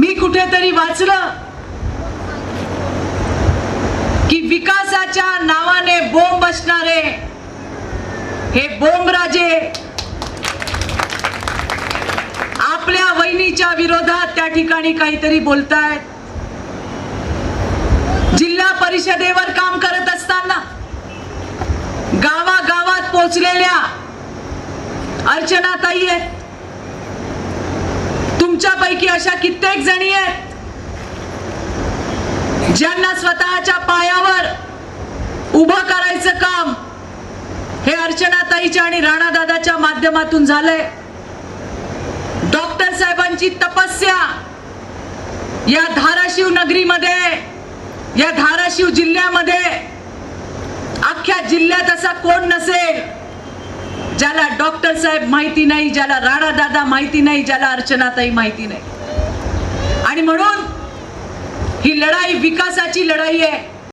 मी कुठेतरी वाचलं की विकासाच्या नावाने बोंब असणारे हे बोंबराजे आपल्या वहिनीच्या विरोधात त्या ठिकाणी काहीतरी बोलतायत. जिल्हा परिषदेवर काम करत असताना गावागावात पोचलेल्या अर्चनाताई आहेत तुमच्यापैकी अशा कित्येक जणी आहेत ज्यांना स्वतःच्या पायावर उभं करायचं काम हे अर्चनाताईच्या आणि राणादादाच्या माध्यमातून झालंय. डॉक्टर साहेबांची तपस्या या धाराशिव नगरीमध्ये या धाराशिव जिल्ह्यामध्ये अख्ख्या जिल्ह्यात असा कोण नसेल ज्याला साहेब माहिती नाही ज्याला राणा दादा माहिती नाही ज्याला अर्चनाताई माहिती नाही. आणि म्हणून ही लढाई विकासाची लढाई आहे.